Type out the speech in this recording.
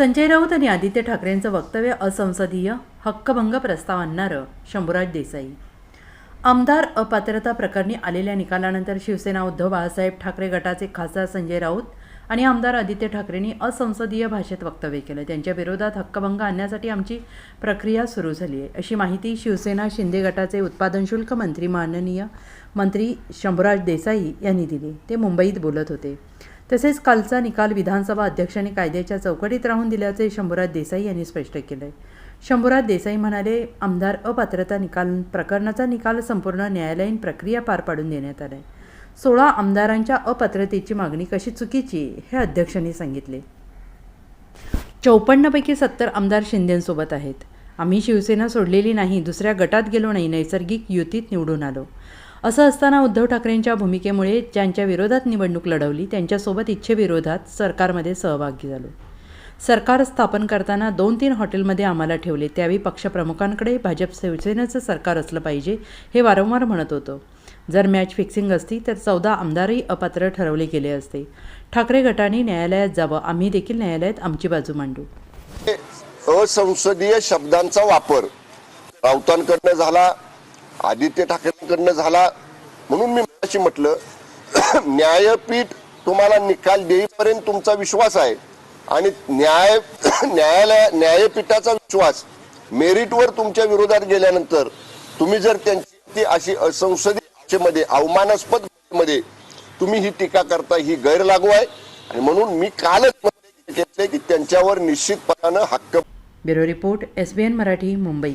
संजय राऊत आणि आदित्य ठाकरेंचं वक्तव्य असंसदीय हक्कभंग प्रस्ताव आणणारं शंभूराज देसाई. आमदार अपात्रता प्रकरणी आलेल्या निकालानंतर शिवसेना उद्धव बाळासाहेब ठाकरे गटाचे खासदार संजय राऊत आणि आमदार आदित्य ठाकरेंनी असंसदीय भाषेत वक्तव्य केलं. त्यांच्या विरोधात हक्कभंग आणण्यासाठी आमची प्रक्रिया सुरू झाली आहे. अशी माहिती शिवसेना शिंदे गटाचे उत्पादन शुल्क मंत्री माननीय मंत्री शंभूराज देसाई यांनी दिली. ते मुंबईत बोलत होते. तसेच कालचा निकाल विधानसभा अध्यक्षांनी कायद्याच्या चौकटीत राहून दिल्याचे शंभूराज देसाई यांनी स्पष्ट केले शंभूराज देसाई म्हणाले आमदार अपात्रता निकाल प्रकरणाचा निकाल संपूर्ण न्यायालयीन प्रक्रिया पार पाडून देण्यात आलाय. सोळा आमदारांच्या अपात्रतेची मागणी कशी चुकीची हे अध्यक्षांनी सांगितले. चौपन्नपैकी सत्तर आमदार शिंदेंसोबत आहेत. आम्ही शिवसेना सोडलेली नाही दुसऱ्या गटात गेलो नाही नैसर्गिक युतीत निवडून आलो. असं असताना उद्धव ठाकरेंच्या भूमिकेमुळे ज्यांच्या विरोधात निवडणूक लढवली त्यांच्यासोबत इच्छेविरोधात सरकारमध्ये सहभागी झालो. सरकार स्थापन करताना दोन तीन हॉटेलमध्ये आम्हाला ठेवले त्यावेळी पक्षप्रमुखांकडे भाजप शिवसेनेचं सरकार असलं पाहिजे हे वारंवार म्हणत होतो. जर मॅच फिक्सिंग असती तर चौदा आमदारही अपात्र ठरवले गेले असते. ठाकरे गटाने न्यायालयात जावं आम्ही देखील न्यायालयात आमची बाजू मांडू. असंसदीय शब्दांचा वापर राऊतांकडनं झाला आदित्य ठाकरेंकडनं झाला. म्हणून मी अशी म्हटलं न्यायपीठ तुम्हाला निकाल देईपर्यंत तुमचा विश्वास आहे. आणि न्याय न्यायालय न्यायपीठाचा विश्वास मेरिटवर तुमच्या विरोधात गेल्यानंतर तुम्ही जर त्यांची अशी असंसदीय भाषेमध्ये अवमानास्पदमध्ये तुम्ही ही टीका करता ही गैर लागू आहे. आणि म्हणून मी कालच घेतले की त्यांच्यावर निश्चितपणानं हक्क bureau report S B N Marathi Mumbai.